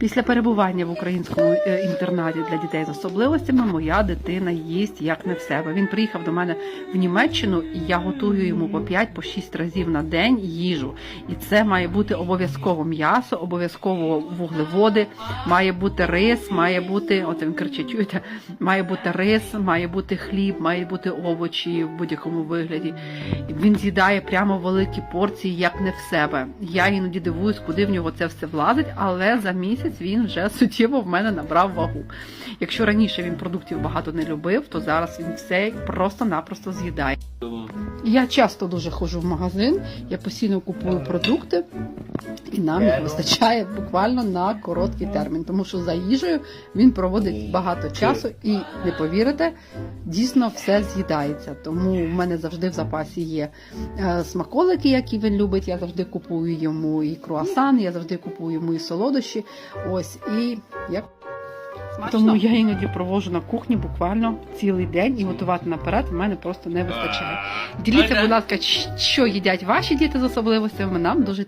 Після перебування в українському е, інтернаті для дітей з особливостями моя дитина їсть як не в себе. Він приїхав до мене в Німеччину, і я готую йому по 5-6 разів на день їжу. І це має бути обов'язково м'ясо, обов'язково вуглеводи, має бути рис, має бути, от він кричить, чуєте, має бути рис, має бути хліб, має бути овочі в будь-якому вигляді. Він з'їдає прямо великі порції, як не в себе. Я іноді дивуюсь, куди в нього це все влазить, але за місяць він вже суттєво в мене набрав вагу. Якщо раніше він продуктів багато не любив, то зараз він все просто-напросто з'їдає. Я часто дуже ходжу в магазин, я постійно купую продукти, і нам їх вистачає буквально на короткий термін, тому що за їжею він проводить багато часу і не повірите, дійсно все з'їдається. Тому в мене завжди в запасі є е, смаколики, які він любить. Я завжди купую йому і круасан, я завжди купую йому і солодощі. Ось і як. Тому я іноді провожу на кухні буквально цілий день і готувати наперед в мене просто не вистачає. Діліться, будь ласка, що їдять ваші діти з особливостями. Нам дуже